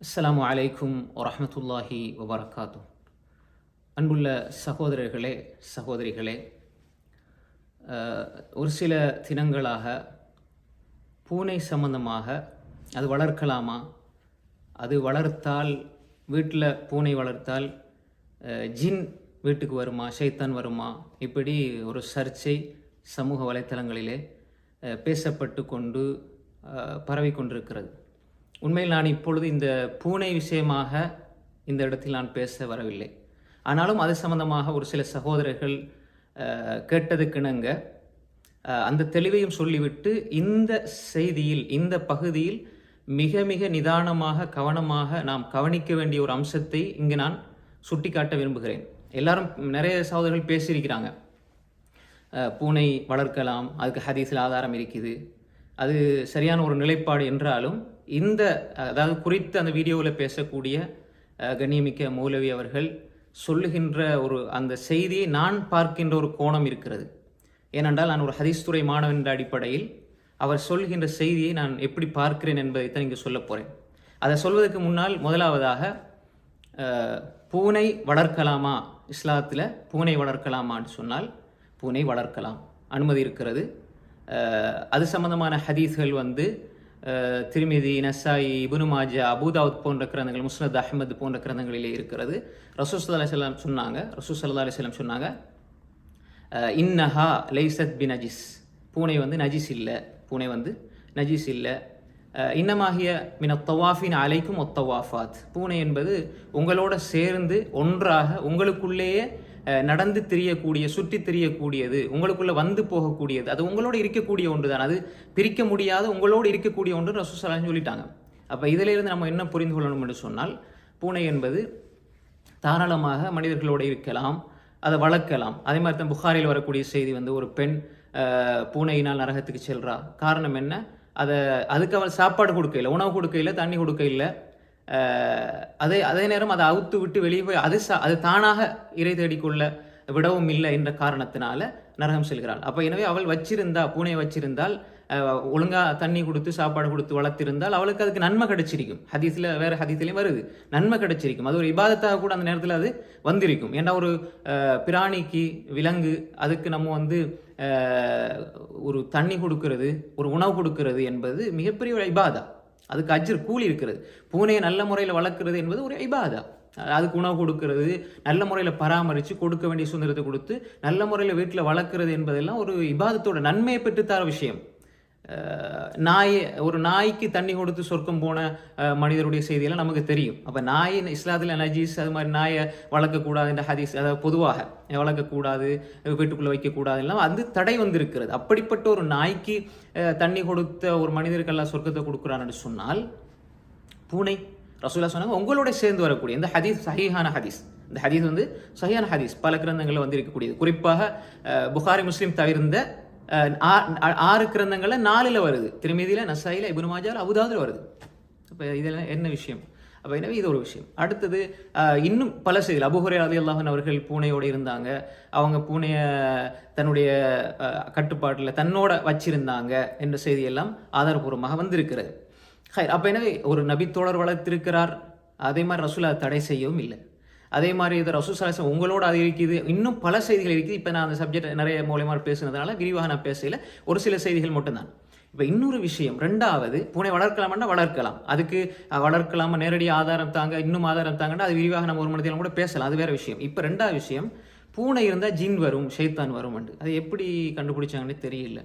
அஸ்ஸலாமு அலைக்கும் வரமத்துல்லாஹி வபரகாத்தும் அன்புள்ள சகோதரர்களே சகோதரிகளே ஒரு சில தினங்களாக பூனை சம்பந்தமாக அது வளர்க்கலாமா? அது வளர்த்தால் வீட்டில் பூனை வளர்த்தால் ஜின் வீட்டுக்கு வருமா? ஷைத்தான் வருமா? இப்படி ஒரு சர்ச்சை சமூக வலைத்தளங்களிலே பேசப்பட்டு கொண்டு பரவி கொண்டிருக்கிறது. உண்மையில் நான் இப்பொழுது இந்த பூனை விஷயமாக இந்த இடத்தில் நான் பேச வரவில்லை. ஆனாலும் அது சம்பந்தமாக ஒரு சில சகோதரர்கள் கேட்டதுக்கிணங்க. அந்த தெளிவையும் சொல்லிவிட்டு இந்த செய்தியில் இந்த பகுதியில் மிக மிக நிதானமாக கவனமாக நாம் கவனிக்க வேண்டிய ஒரு அம்சத்தை இங்கு நான் சுட்டிக்காட்ட விரும்புகிறேன். எல்லாரும் நிறைய சகோதரர்கள் பேசியிருக்கிறாங்க. பூனை வளர்க்கலாம் அதுக்கு ஹதீஸில் ஆதாரம் இருக்குது. அது சரியான ஒரு நிலைப்பாடு என்றாலும் இந்த அதாவது குறித்து அந்த வீடியோவில் பேசக்கூடிய கணியமிக்க கண்ணியமிக்க மௌலவி அவர்கள் சொல்லுகின்ற ஒரு அந்த செய்தியை நான் பார்க்கின்ற ஒரு கோணம் இருக்கிறது. ஏனென்றால் நான் ஒரு ஹதீஸ் துறை மாணவன் என்ற அடிப்படையில் அவர் சொல்கின்ற செய்தியை நான் எப்படி பார்க்கிறேன் என்பதை தான் இங்கே சொல்லப் போகிறேன் அதை சொல்வதற்கு முன்னால் முதலாவதாக பூனை வளர்க்கலாமா? இஸ்லாத்தில் பூனை வளர்க்கலாமான்னு சொன்னால் பூனை வளர்க்கலாம். அனுமதி இருக்கிறது. அது சம்பந்தமான ஹதீஸ்கள் வந்து திருமிதி நசாயி இபுனுமாஜா அபுதாவுத் போன்ற கிரந்தங்கள் முஸ்னத் அஹமது போன்ற கிரந்தங்களிலே இருக்கிறது. ரசூசல்லா அலிஸ்லாம் சொன்னாங்க ரசூசல்லா அலிஸ்லாம் சொன்னாங்க இன்னஹா லைசத் பி நஜிஸ். பூனை வந்து நஜிஸ் இல்லை பூனை வந்து நஜிஸ் இல்லை. இன்னமாகிய மின தவாஃபின் அலைக்கும் ஒத்தவாஃபாத் பூனை என்பது உங்களோட சேர்ந்து ஒன்றாக உங்களுக்குள்ளேயே நடந்து திரியக்கூடிய சுற்றி தெரியக்கூடியது உங்களுக்குள்ள வந்து போகக்கூடியது அது உங்களோட இருக்கக்கூடிய ஒன்று தான் அது பிரிக்க முடியாத உங்களோடு இருக்கக்கூடிய ஒன்று ரசூசலான்னு சொல்லிட்டாங்க. அப்போ இதிலிருந்து நம்ம என்ன புரிந்து கொள்ளணும் என்று சொன்னால் பூனை என்பது தாராளமாக மனிதர்களோடு இருக்கலாம் அதை வளர்க்கலாம். அதே மாதிரி தான் புகாரில் வரக்கூடிய செய்தி வந்து ஒரு பெண் பூனையினால் நரகத்துக்கு செல்றா. காரணம் என்ன? அதை அதுக்கு அவள் சாப்பாடு கொடுக்கல உணவு கொடுக்கையில் தண்ணி கொடுக்கையில் அதே அதே நேரம் அதை அவுத்து விட்டு வெளியே போய் அது சா அது தானாக இறை தேடிக்கொள்ள விடவும் இல்லை என்ற காரணத்தினால நரகம் செல்கிறாள். அப்போ எனவே அவள் வச்சிருந்தா பூனை வச்சிருந்தால் ஒழுங்காக தண்ணி கொடுத்து சாப்பாடு கொடுத்து வளர்த்திருந்தால் அவளுக்கு அதுக்கு நன்மை கிடைச்சிருக்கும். ஹதீஸில் வேறு ஹதீஸ்லேயும் வருது. நன்மை கிடைச்சிருக்கும். அது ஒரு இபாதத்தாக கூட அந்த நேரத்தில் அது வந்திருக்கும். ஏன்னா ஒரு பிராணிக்கு விலங்கு அதுக்கு நம்ம வந்து ஒரு தண்ணி கொடுக்கறது ஒரு உணவு கொடுக்கறது என்பது மிகப்பெரிய ஒரு இபாதா. அதுக்கு அஜர் கூலி இருக்கிறது. பூனையை நல்ல முறையில் வளர்க்குறது என்பது ஒரு ஐபாதா அதுக்கு உணவு கொடுக்கறது நல்ல முறையில் பராமரித்து கொடுக்க வேண்டிய சுதந்திரத்தை கொடுத்து நல்ல முறையில் வீட்டில் வளர்க்குறது என்பதெல்லாம் ஒரு இபாதத்தோட நன்மையை பெற்றுத்தார விஷயம். நாய் ஒரு நாய்க்கு தண்ணி கொடுத்து சொர்க்கம் போன மனிதருடைய செய்தியெல்லாம் நமக்கு தெரியும். அப்போ நாய் இஸ்லாத்தில் நஜீஸ் அது மாதிரி நாயை வளர்க்கக்கூடாது என்ற ஹதீஸ் அதாவது பொதுவாக வளர்க்கக்கூடாது வீட்டுக்குள்ளே வைக்கக்கூடாது எல்லாம் அது தடை வந்திருக்கிறது. அப்படிப்பட்ட ஒரு நாய்க்கு தண்ணி கொடுத்த ஒரு மனிதருக்கெல்லாம் சொர்க்கத்தை கொடுக்குறான்னு சொன்னால் பூனை ரசூலா சொன்னாங்க உங்களோட சேர்ந்து வரக்கூடிய இந்த ஹதீஸ் சஹீஹான ஹதீஸ் இந்த ஹதீஸ் வந்து சஹியான ஹதீஸ் பல கிரந்தங்களில் வந்து இருக்கக்கூடியது குறிப்பாக புகாரி முஸ்லீம் தவிர்ந்த ஆறு கிரந்தங்கள்ல நாலுல வருது. திருமதியில நசாயில இபுனு மாஜால வருது. அப்போ இதெல்லாம் என்ன விஷயம்? அப்போ எனவே இது ஒரு விஷயம். அடுத்தது இன்னும் பல செய்திகள். அபுஹுரே அலி அல்லாஹன் அவர்கள் பூனையோடு இருந்தாங்க. அவங்க பூனையை தன்னுடைய கட்டுப்பாட்டில் தன்னோட வச்சிருந்தாங்க என்ற செய்தியெல்லாம் ஆதாரபூர்வமாக வந்திருக்கிறது. ஹை அப்போ எனவே ஒரு நபித்தோழர் வளர்த்திருக்கிறார். அதே மாதிரி ரசூலா தடை செய்யவும் இல்லை. அதே மாதிரி இது ரசூல் சலாசம் உங்களோட அது இருக்குது. இன்னும் பல செய்திகள் இருக்குது. இப்போ நான் அந்த சப்ஜெக்ட் நிறைய மூலியமாக பேசுனதுனால விரிவாக நான் பேசல. ஒரு சில செய்திகள் மட்டும்தான். இப்போ இன்னொரு விஷயம் ரெண்டாவது பூனை வளர்க்கலாம்னா வளர்க்கலாம். அதுக்கு அஹ், வளர்க்கலாமா நேரடி ஆதாரம் தாங்க இன்னும் ஆதாரம் தாங்கன்னா அது விரிவாக நம்ம ஒரு மனதிலும் கூட பேசலாம். அது வேற விஷயம். இப்போ ரெண்டாவது விஷயம் பூனை இருந்தால் ஜின் வரும் ஷைத்தான் வரும் அது எப்படி கண்டுபிடிச்சாங்கன்னு தெரியல.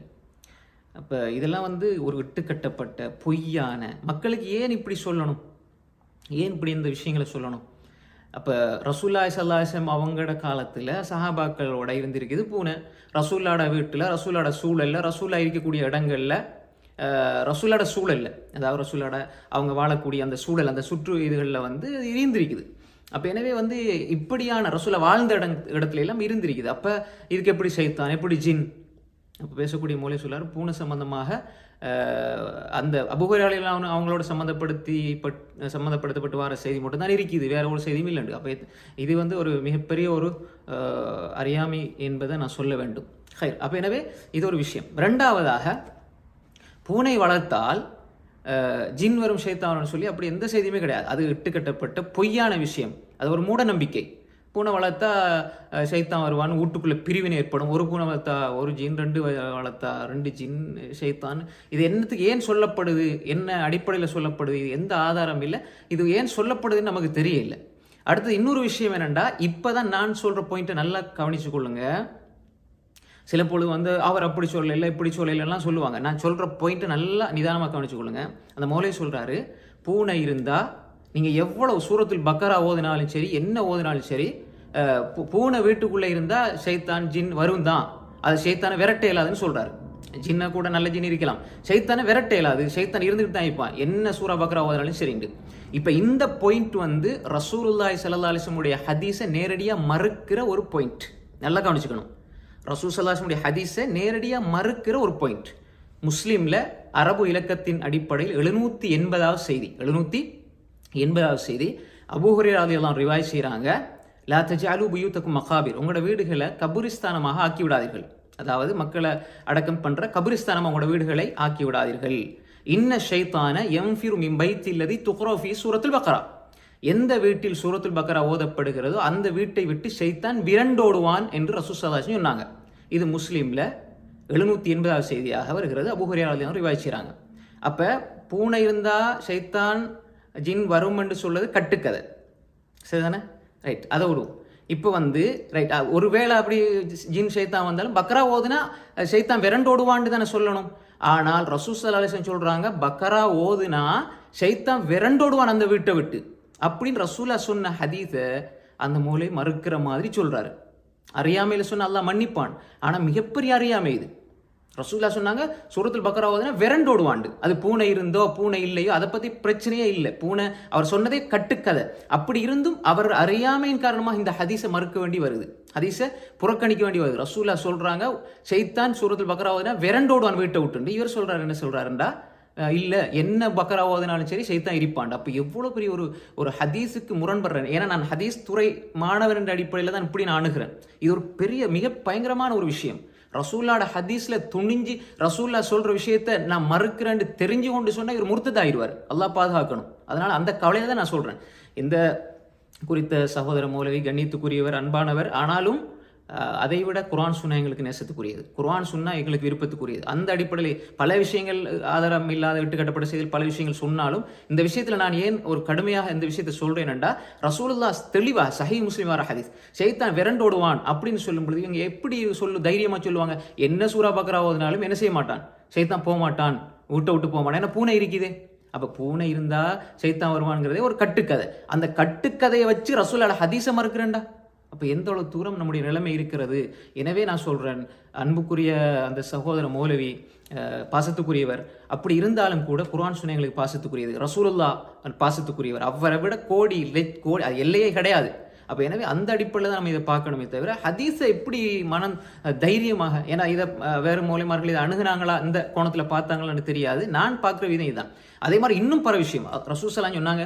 அப்போ இதெல்லாம் வந்து ஒரு இட்டுக்கட்டப்பட்ட பொய்யான மக்களுக்கு ஏன் இப்படி சொல்லணும்? ஏன் இப்படி இந்த விஷயங்களை சொல்லணும்? அப்போ ரசூல்லாய் சல்லாசம் அவங்களோட காலத்தில் சஹாபாக்களோட இருந்திருக்குது. பூனை ரசூல்லாட வீட்டில் ரசூலாட சூழலில் ரசூலா இருக்கக்கூடிய இடங்களில் ரசூலாட சூழல்ல அதாவது ரசூலாட அவங்க வாழக்கூடிய அந்த சூழல் அந்த சுற்று இதுகளில் வந்து இருந்திருக்குது. அப்போ எனவே வந்து இப்படியான ரசூலா வாழ்ந்த இடம் இடத்துல எல்லாம் இருந்திருக்குது. அப்போ இதுக்கு எப்படி சைத்தான் எப்படி ஜின் அப்போ பேசக்கூடிய மூலை சொல்லார். பூனை சம்பந்தமாக அந்த அந்த அபுகராளிகள் அவங்களோட சம்மந்தப்படுத்தி பட் சம்மந்தப்படுத்தப்பட்டு வர செய்தி மட்டும்தான் இருக்குது. வேற ஒரு செய்தியும் இல்லைண்டு. அப்போ இது வந்து ஒரு மிகப்பெரிய ஒரு அறியாமை என்பதை நான் சொல்ல வேண்டும். ஹை அப்போ எனவே இது ஒரு விஷயம். ரெண்டாவதாக பூனை வளர்த்தால் ஜின் வரும் ஷைத்தான் சொல்லி அப்படி எந்த செய்தியுமே கிடையாது. அது இட்டுக்கட்டப்பட்ட பொய்யான விஷயம். அது ஒரு மூட நம்பிக்கை பூனை வளர்த்தா சைத்தான் வருவான்னு வீட்டுக்குள்ள பிரிவினை ஏற்படும். ஒரு பூனை வளர்த்தா ஒரு ஜின் ரெண்டு வளர்த்தா ரெண்டு ஜின் ஷைத்தான் இது என்னத்துக்கு ஏன் சொல்லப்படுது? என்ன அடிப்படையில் சொல்லப்படுது? இது எந்த ஆதாரம் இல்லை? இது ஏன் சொல்லப்படுதுன்னு நமக்கு தெரியல. அடுத்து இன்னொரு விஷயம் என்னென்னா இப்போ தான் நான் சொல்கிற பாயிண்ட்டை நல்லா கவனிச்சு கொள்ளுங்க. சில பொழுது வந்து அவர் அப்படி சொல்லலை இப்படி சொல்லலாம் சொல்லுவாங்க. நான் சொல்கிற பாயிண்ட்டை நல்லா நிதானமாக கவனிச்சு கொள்ளுங்க. அந்த மௌலை சொல்கிறாரு பூனை இருந்தால் நீங்கள் எவ்வளோ சூரத்தில் பக்கரா ஓதினாலும் சரி என்ன ஓதினாலும் சரி பூனை வீட்டுக்குள்ளே இருந்தால் சைத்தான் ஜின் வரும் தான் அது ஷைத்தானை விரட்ட இயலாதுன்னு சொல்கிறாரு ஜின்ன கூட நல்ல ஜின் இருக்கலாம். ஷைத்தானை விரட்ட இயலாது. சைத்தான் இருந்துட்டு தான் இருப்பான். என்ன சூறா பக்ரா ஓதுனாலும் சரிண்டு. இப்போ இந்த பாயிண்ட் வந்து ரசூலுல்லாய் சல்லா அலிசமுடைய ஹதீஸை நேரடியாக மறுக்கிற ஒரு பாயிண்ட் நல்லா கவனிச்சுக்கணும். ரசூல் சல்லாஹுடைய ஹதீஸை நேரடியாக மறுக்கிற ஒரு பாயிண்ட் முஸ்லீமில் அரபு இலக்கத்தின் அடிப்படையில் எழுநூற்றி எண்பதாவது செய்தி. எழுநூற்றி எண்பதாவது செய்தி. அபூஹரி ராதியெல்லாம் ரிவாய் செய்கிறாங்க லா தஜாலு புயூத்தக்கும் மகாபீர் உங்களோட வீடுகளை கபுரிஸ்தானமாக ஆக்கி விடாதீர்கள் அதாவது மக்களை அடக்கம் பண்ணுற கபுரிஸ்தானம் உங்களோட வீடுகளை ஆக்கி விடாதீர்கள் இன்ன ஷைத்தான எம்ஃபிரு மிம்பைத்தில்லதி துக்ரோஃபி சூரத்தில் பக்ரா. எந்த வீட்டில் சூரத்துல் பக்கரா ஓதப்படுகிறதோ அந்த வீட்டை விட்டு ஷைத்தான் விரண்டோடுவான் என்று ரசூசல்லாஸ் சொன்னாங்க. இது முஸ்லீமில் எழுநூற்றி எண்பதாவது செய்தியாக வருகிறது. அபுஹரியால் விவாதிச்சுறாங்க அப்போ பூனை இருந்தால் ஷைத்தான் ஜின் வரும் என்று சொல்வது கட்டுக்கதை. சரிதானே? ரைட் அதை விடுவோம் இப்போ வந்து ரைட் ஒருவேளை அப்படி ஜின் ஷைத்தான் வந்தாலும் பக்ரா ஓதுனா அஹ், ஷைத்தான் விரண்டோடுவான்னு தானே சொல்லணும். ஆனால் ரசூஸ் அலிசன் சொல்கிறாங்க பக்ரா ஓதுனா ஷைத்தான் விரண்டோடுவான் அந்த வீட்டை விட்டு. அப்படின்னு ரசூலா சொன்ன ஹதீஸை அந்த மூலையை மறுக்கிற மாதிரி சொல்கிறாரு அறியாமையில் சொன்ன அல்லா மன்னிப்பான். ஆனால் மிகப்பெரிய அறியாமை இது. ரசூல்லா சொன்னாங்க சூரத்தில் பக்கரா ஓதுனா விரண்டோடுவாண்டு அது பூனை இருந்தோ பூனை இல்லையோ அதை பற்றி பிரச்சனையே இல்லை. பூனை அவர் சொன்னதே கட்டுக்கதை. அப்படி இருந்தும் அவர் அறியாமையின் காரணமாக இந்த ஹதீஸை மறுக்க வேண்டி வருது. ஹதீஸை புறக்கணிக்க வேண்டி வருது. ரசூல்லா சொல்கிறாங்க ஷைத்தான் சூரத்தில் பக்கரா ஓதுனா விரண்டோடுவான் வீட்டை விட்டுண்டு. இவர் சொல்கிறார் என்ன சொல்கிறாருண்டா இல்லை என்ன பக்கரா ஓதுனாலும் சரி சைத்தான் இருப்பாண்டு அப்போ எவ்வளோ பெரிய ஒரு ஒரு ஹதீஸுக்கு முரண்படுறேன். ஏன்னா நான் ஹதீஸ் துறை மாணவர் என்ற அடிப்படையில் தான் இப்படி நான் அணுகிறேன். இது ஒரு பெரிய மிக பயங்கரமான ஒரு விஷயம். ரசூல்லாட ஹதீஸ்ல துணிஞ்சு ரசூல்லா சொல்ற விஷயத்த நான் மறுக்கிறேன்னு தெரிஞ்சு கொண்டு சொன்னால் இவர் முர்த்ததாயிருவார் அல்லா பாதுகாக்கணும். அதனால அந்த கவலையை தான் நான் சொல்றேன். இந்த குறித்த சகோதர மூலவி கண்ணியத்துக்குரியவர் அன்பானவர் ஆனாலும் அதை விட குரான் சுன்னா எங்களுக்கு நேசத்துக்குரியது. குரான் சுன்னா எங்களுக்கு விருப்பத்துக்குரியது. அந்த அடிப்படையில் பல விஷயங்கள் ஆதாரம் இல்லாத விட்டு கட்டப்பட்ட செய்தியில் பல விஷயங்கள் சொன்னாலும் இந்த விஷயத்தில் நான் ஏன் ஒரு கடுமையாக இந்த விஷயத்தை சொல்றேன்டா ரசூலுல்லா தெளிவா சஹி முஸ்லிமார வர ஹதீஸ் ஷைத்தான் விரண்டோடுவான் அப்படின்னு சொல்லும் பொழுது இவங்க எப்படி சொல்லு தைரியமாக சொல்லுவாங்க? என்ன சூறா பக்ரா ஓதினாலும் என்ன செய்ய மாட்டான்? ஷைத்தான் போக மாட்டான் விட்டு விட்டு போக மாட்டான் ஏன்னா பூனை இருக்குதே. அப்போ பூனை இருந்தால் சைத்தான் வருவான்ங்கிறதே ஒரு கட்டுக்கதை. அந்த கட்டுக்கதையை வச்சு ரசூலால் ஹதீஸை மறுக்கிறேன்டா. அப்போ எந்த அளவு தூரம் நம்முடைய நிலைமை இருக்கிறது? எனவே நான் சொல்கிறேன் அன்புக்குரிய அந்த சகோதர மௌலவி பாசத்துக்குரியவர் அப்படி இருந்தாலும் கூட குரான் சுனைகளுக்கு பாசத்துக்குரியது. ரசூலுல்லா பாசத்துக்குரியவர். அவரை விட கோடி இல்லை கோடி அது எல்லையே கிடையாது. அப்போ எனவே அந்த அடிப்படையில் தான் நம்ம இதை பார்க்கணுமே தவிர ஹதீஸை எப்படி மனம் தைரியமாக ஏன்னா இதை வேறு மூலியமார்கள் இதை அணுகுனாங்களா? இந்த கோணத்தில் பார்த்தாங்களான்னு தெரியாது. நான் பார்க்குற விதம் இதுதான். அதே மாதிரி இன்னும் பல விஷயம். ரசூசலாம் சொன்னாங்க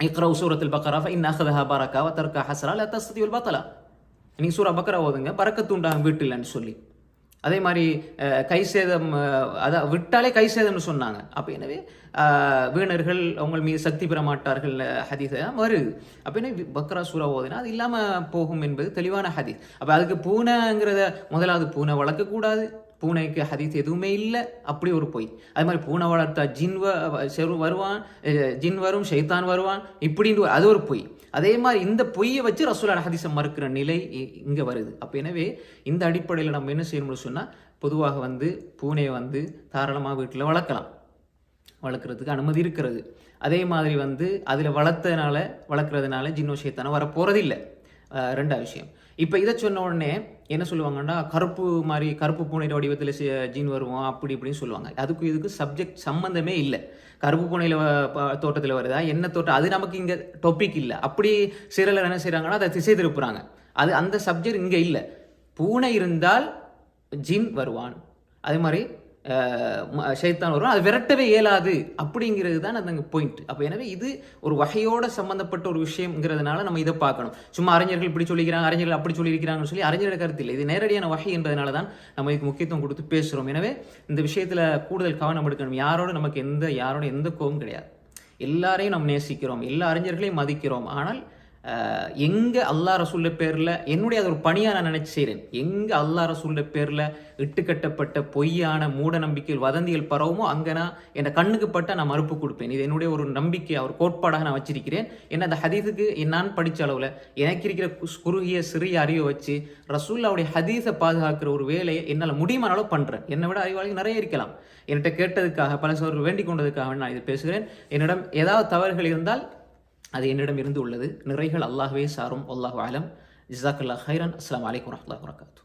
இக்ரவு சூரத்தில் பக்கரா இன் அஹதஹா பரக்கா வத்தர்கா ஹசரா லா தஸ்தியுல் பத்தலா. நீங்கள் சூரா பக்கரா ஓதுங்க பறக்கத்துண்டாங்க வீட்டில்னு சொல்லி. அதே மாதிரி கை சேதம் அதான் விட்டாலே கை சேதம்னு சொன்னாங்க. அப்போ எனவே வீணர்கள் அவங்க மீது சக்தி பெற மாட்டார்கள் ஹதீஸ் வருது. அப்போ என்ன பக்ரா சூரா ஓதுனா அது இல்லாமல் போகும் என்பது தெளிவான ஹதீஸ். அப்போ அதுக்கு பூனைங்கிறத முதலாவது பூனை வளர்க்கக்கூடாது பூனைக்கு ஹதீஸ் எதுவுமே இல்லை. அப்படி ஒரு பொய். அது மாதிரி பூனை வளர்த்தா ஜின் வ- செரு வருவான் ஜின் வரும் ஷைத்தான் வருவான். இப்படின்னு அது ஒரு பொய். அதே மாதிரி இந்த பொய்யை வச்சு ரசூலான ஹதீஸை மறுக்கிற நிலை இ- வருது. அப்போ எனவே இந்த அடிப்படையில் நம்ம என்ன செய்யணும்னு சொன்னால் பொதுவாக வந்து பூனையை வந்து தாராளமாக வீட்டில் வளர்க்கலாம். வளர்க்குறதுக்கு அனுமதி இருக்கிறது. அதே மாதிரி வந்து அதில் வளர்த்ததுனால வளர்க்குறதுனால ஜின்னோ ஷைத்தானோ வர போகிறதில்லை ரெண்டாவது விஷயம். இப்போ இதை சொன்ன உடனே என்ன சொல்லுவாங்கன்னா கருப்பு மாதிரி கருப்பு பூனையில் வடிவத்தில் ஜீன் வருவோம் அப்படி இப்படின்னு சொல்லுவாங்க. அதுக்கும் இதுக்கு சப்ஜெக்ட் சம்மந்தமே இல்லை. கருப்பு பூனையில் தோட்டத்தில் வருதா என்ன தோட்டம் அது நமக்கு இங்கே டொப்பிக் இல்லை. அப்படி சிறலர் என்ன செய்கிறாங்கன்னா அதை திசை திருப்புறாங்க. அது அந்த சப்ஜெக்ட் இங்கே இல்லை. பூனை இருந்தால் ஜின் வருவான். அதே மாதிரி ஷைத்தான் வரும். அது விரட்டவே இயலாது. அப்படிங்கிறது தான் அந்த பாயிண்ட் அப்போ எனவே இது ஒரு வகையோட சம்மந்தப்பட்ட ஒரு விஷயங்கிறதுனால நம்ம இதை பார்க்கணும். சும்மா அறிஞர்கள் இப்படி சொல்லிக்கிறாங்க அறிஞர்கள் அப்படி சொல்லியிருக்கிறாங்கன்னு சொல்லி அறிஞர்கள் கருத்து இல்லை. இது நேரடியான வகை என்பதனால தான் நம்ம இதுக்கு முக்கியத்துவம் கொடுத்து பேசுகிறோம் எனவே இந்த விஷயத்தில் கூடுதல் கவனம் எடுக்கணும். யாரோட நமக்கு எந்த யாரோட எந்த கோவம் கிடையாது. எல்லாரையும் நம்ம நேசிக்கிறோம். எல்லா அறிஞர்களையும் மதிக்கிறோம். ஆனால் எங்கே அல்லா ரசூல்ல பேரில் என்னுடைய அது ஒரு பணியாக நான் நினச்சி செய்கிறேன் எங்கே அல்லா ரசூல்ல பேரில் இட்டுக்கட்டப்பட்ட பொய்யான மூட நம்பிக்கைகள் வதந்திகள் பரவுமோ அங்கே நான் என் கண்ணுக்கு பட்ட நான் மறுப்பு கொடுப்பேன். இது என்னுடைய ஒரு நம்பிக்கை ஒரு கோட்பாடாக நான் வச்சிருக்கிறேன். ஏன்னா அந்த ஹதீஸுக்கு நான் படித்த அளவில் எனக்கு இருக்கிற குஸ்- குறுகிய சிறிய அறிவை வச்சு ரசூல்லாவுடைய ஹதீஸை பாதுகாக்கிற ஒரு வேலையை என்னால் முடியுமான அளவு பண்ணுறேன் என்னை விட அறிவாளிகள் நிறைய இருக்கலாம். என்கிட்ட கேட்டதுக்காக பல சோர் வேண்டிக் கொண்டதுக்காக நான் இது பேசுகிறேன். என்னிடம் ஏதாவது தவறுகள் இருந்தால் அது என்னிடம் இருந்து உள்ளது. நிறைகள் அல்லாஹ்வே சாரும். அல்லாஹ் ஆலம் ஜிசாக்கல்லா ஹைரன் அஸ்லாம் அலைக்கும் வரஹ்மத்துல்லாஹி வரகாத்து